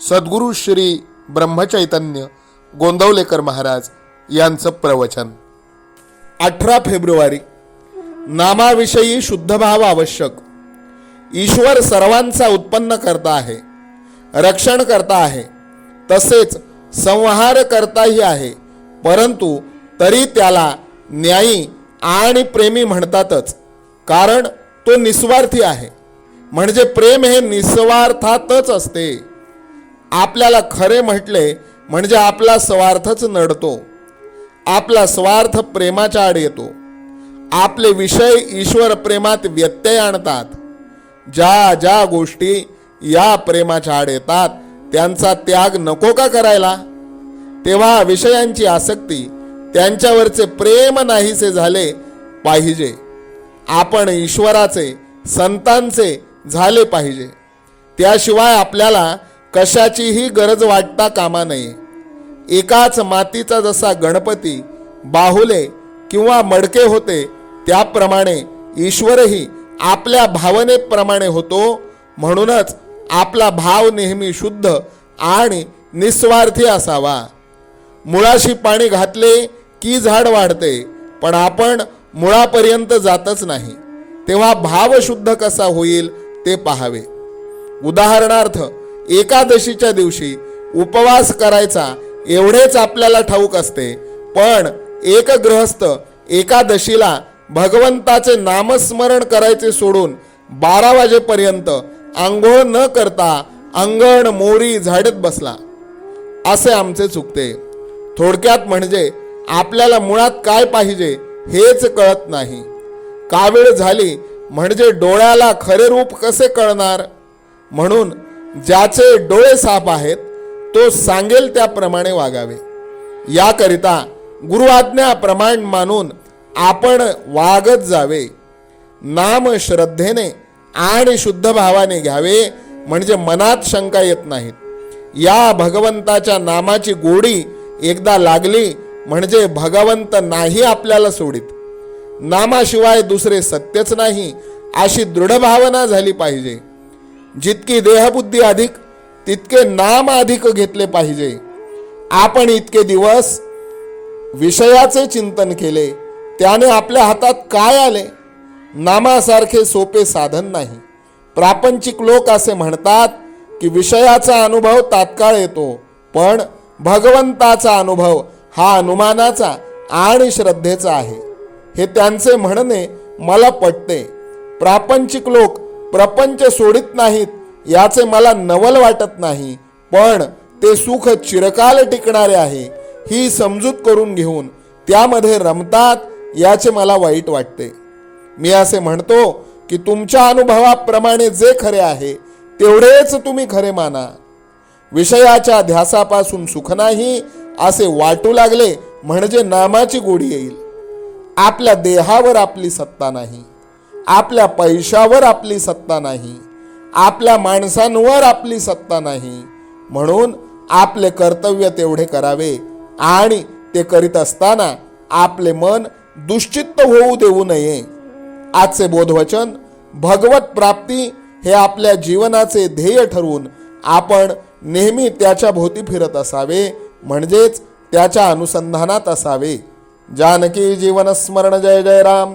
सद्गुरू श्री ब्रह्मचैतन्य गोंदवलेकर महाराज यांचं प्रवचन. अठरा फेब्रुवारी नामाविषयी शुद्धभाव आवश्यक. ईश्वर सर्वांचा उत्पन्न करता आहे रक्षण करता आहे तसेच संहार करताही आहे परंतु तरी त्याला न्यायी आणि प्रेमी म्हणतातच कारण तो निस्वार्थी आहे. म्हणजे प्रेम हे निस्वार्थातच असते. आपल्याला खरे म्हटले म्हणजे आपला स्वार्थच नडतो. आपला स्वार्थ प्रेमाच्या आड येतो. आपले विषय ईश्वर प्रेमात व्यत्यय आणतात. ज्या ज्या गोष्टी या प्रेमाच्या आड येतात त्यांचा त्याग नको का करायला? तेव्हा विषयांची आसक्ती त्यांच्यावरचे प्रेम नाहीसे झाले पाहिजे. आपण ईश्वराचे संतांचे झाले पाहिजे. त्याशिवाय आपल्याला कशाचीही गरज वाटता कामा नये. एकाच मातीचा जसा गणपती बाहुले किंवा मडके होते त्याप्रमाणे ईश्वरही आपल्या भावनेप्रमाणे होतो म्हणूनच आपला भाव नेहमी शुद्ध आणि निस्वार्थी असावा. मुळाशी पाणी घातले की झाड वाढते पण आपण मुळापर्यंत जातच नाही. तेव्हा भाव शुद्ध कसा होईल ते पाहावे. उदाहरणार्थ एकादशीच्या दिवशी उपवास करायचा एवढेच आपल्याला ठाऊक असते. पण एक गृहस्थ एकादशीला भगवंताचे नामस्मरण करायचे सोडून बारा वाजेपर्यंत आंघोळ न करता अंगण मोरी झाडत बसला. असे आमचे चुकते. थोडक्यात म्हणजे आपल्याला मुळात काय पाहिजे हेच कळत नाही. कावीळ झाली म्हणजे डोळ्याला खरे रूप कसे कळणार? म्हणून ज्याचे डोळे साफ आहेत तो सांगेल त्याप्रमाणे वागावे. याकरिता गुरुआज्ञा प्रमाण मानून आपण वागत जावे. नाम श्रद्धेने आणि शुद्ध भावाने घ्यावे म्हणजे मनात शंका येत नाहीत. या भगवंताच्या नामाची गोडी एकदा लागली म्हणजे भगवंत नाही आपल्याला सोडित. नामाशिवाय दुसरे सत्यच नाही अशी दृढ भावना झाली पाहिजे. जितकी देहबुद्धी अधिक तितके नाम अधिक घेतले पाहिजे. आपण इतके दिवस विषयाचे चिंतन केले त्याने आपल्या हातात काय आले? नामासारखे सोपे साधन नाही. प्रापंचिक लोक असे म्हणतात की विषयाचा अनुभव तात्काळ येतो पण भगवंताचा अनुभव हा अनुमानाचा आणि श्रद्धेचा आहे. हे त्यांचे म्हणणे मला पटते. प्रापंचिक लोक प्रपंच सोडित नाहीत याचे मला नवल वाटत नाही पण ते सुख चिरकाल टिकणारे आहे ही समजूत करून घेऊन त्यामध्ये रमतात याचे मला वाईट वाटते. मी असे म्हणतो की तुमच्या अनुभवाप्रमाणे जे खरे आहे तेवढेच तुम्ही खरे माना. विषयाच्या ध्यासापासून सुख नाही असे वाटू लागले म्हणजे नामाची गोडी येईल. आपल्या देहावर आपली सत्ता नाही. आपल्या पैशावर आपली सत्ता नाही आपल्या माणसांवर आपली सत्ता नाही. म्हणून आपले कर्तव्य तेवढे करावे आणि ते करीत असताना आपले मन दुश्चित्त होऊ देऊ नये. आजचे बोधवचन भगवत प्राप्ती हे आपल्या जीवनाचे ध्येय ठरवून आपण नेहमी त्याच्या भोवती फिरत असावे म्हणजेच त्याच्या अनुसंधानात असावे. जानकी जीवन स्मरण जय जय राम.